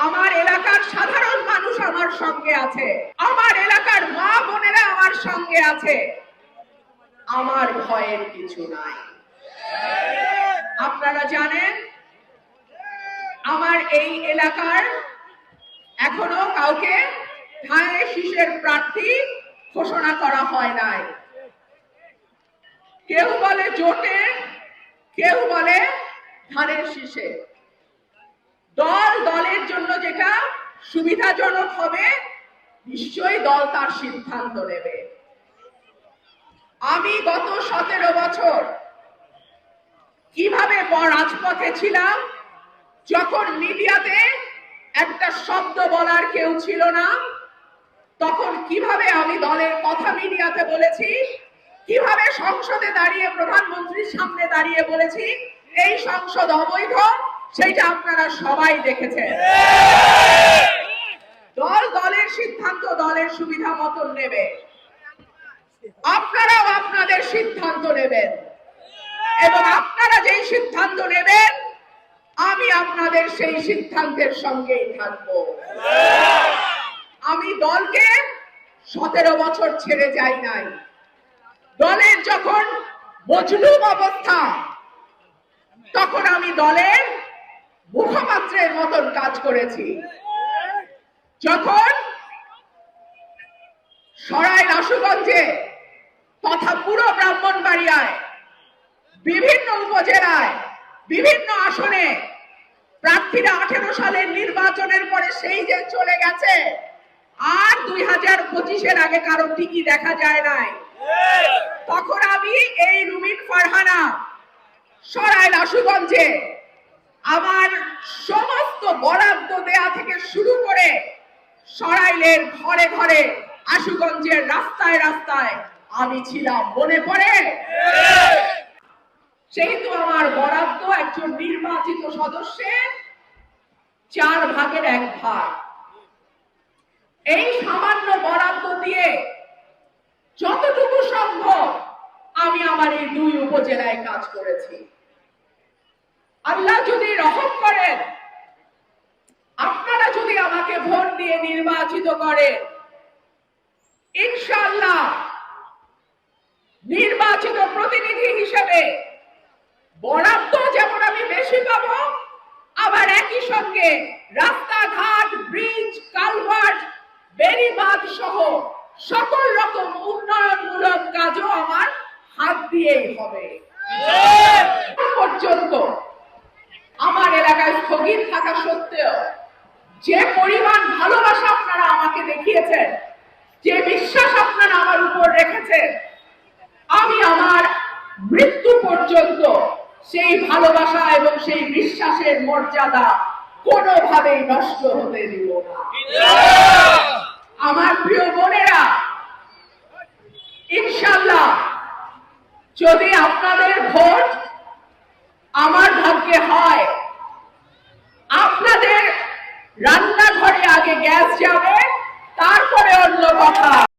আমার এলাকার সাধারণ মানুষ আমার সঙ্গে আছে। আমার এলাকার মা বোনেরা আমার সঙ্গে আছে। আমার ভয়ের কিছু নাই। আপনারা জানেন, আমার এই এলাকার এখনও কাউকে ধানের শীষের প্রার্থী ঘোষণা করা হয় নাই। কেউ বলে জোটে, কেউ বলে ধানের শীষে। দল দলের জন্য যেটা সুবিধাজনক হবে, নিশ্চয়ই দল তার সিদ্ধান্ত নেবে। আমি গত সতেরো বছর কীভাবে রাজপথে ছিলাম, যখন মিডিয়াতে একটা শব্দ বলার কেউ ছিল না, তখন কীভাবে আমি দলের কথা মিডিয়াতে বলেছি, কীভাবে সংসদে দাঁড়িয়ে, প্রধানমন্ত্রীর সামনে দাঁড়িয়ে বলেছি, এই সংসদ অবৈধ সেইটা আপনারা সবাই দেখেছেন। দল দলের সিদ্ধান্ত, দলের সুবিধা মতন নেবে। আপনারাও আপনাদের সিদ্ধান্ত নেবেন। এবং আপনারা যেই সিদ্ধান্ত নেবেন, আমি আপনাদের সেই সিদ্ধান্তের সঙ্গেই থাকব। আমি দলকে সতেরো বছর ছেড়ে যাই নাই। দলের যখন মজলুম অবস্থা, তখন আমি দলের মুখপাত্রের মতন কাজ করেছি। যখন সরাই রাসুগঞ্জে তথা পুরো ব্রাহ্মণবাড়িয়ায়, বিভিন্ন উপজেলায়, বিভিন্ন আসনে প্রার্থীরা আঠেরো সালের নির্বাচনের পরে সেই যে চলে গেছে, আর দুই হাজার পঁচিশের আগে কারও টিকি দেখা যায় নাই। তখন আমি এই রুমিন ফারহানা সরাই রাসুগঞ্জে আমার সমস্ত বরাদ্দ দেয়া থেকে শুরু করে সরাইলের ঘরে ঘরে, আশুগঞ্জের রাস্তায় রাস্তায় আমি ছিলাম, মনে পড়ে? সেহেতু আমার বরাদ্দ একজন নির্বাচিত সদস্যের চার ভাগের এক ভাগ। এই সামান্য বরাদ্দ দিয়ে যতটুকু সম্ভব আমি আমার এই দুই উপজেলায় কাজ করেছি। আল্লাহ যদি রহম করেন আপনারা যদি আমাকে ভোট দিয়ে নির্বাচিত করেন ইনশাআল্লাহ নির্বাচিত প্রতিনিধি হিসেবে বরাদ্দ যেমন আমি বেশি পাব আবার একই সঙ্গে রাস্তাঘাট ব্রিজ কালভার্ট বেড়িবাঁধ সহ সকল রকম উন্নয়নমূলক কাজও আমার হাত দিয়েই হবে। পর্যন্ত সেই ভালোবাসা এবং সেই বিশ্বাসের মর্যাদা কোনোভাবেই নষ্ট হতে দিব না। আমার প্রিয় বোনেরা ইনশাল্লাহ যদি আপনাদের ভোট আমার ভাগ্যে হয়, আপনাদের রান্নাঘরে আগে গ্যাস যাবে, তারপরে অন্য কথা।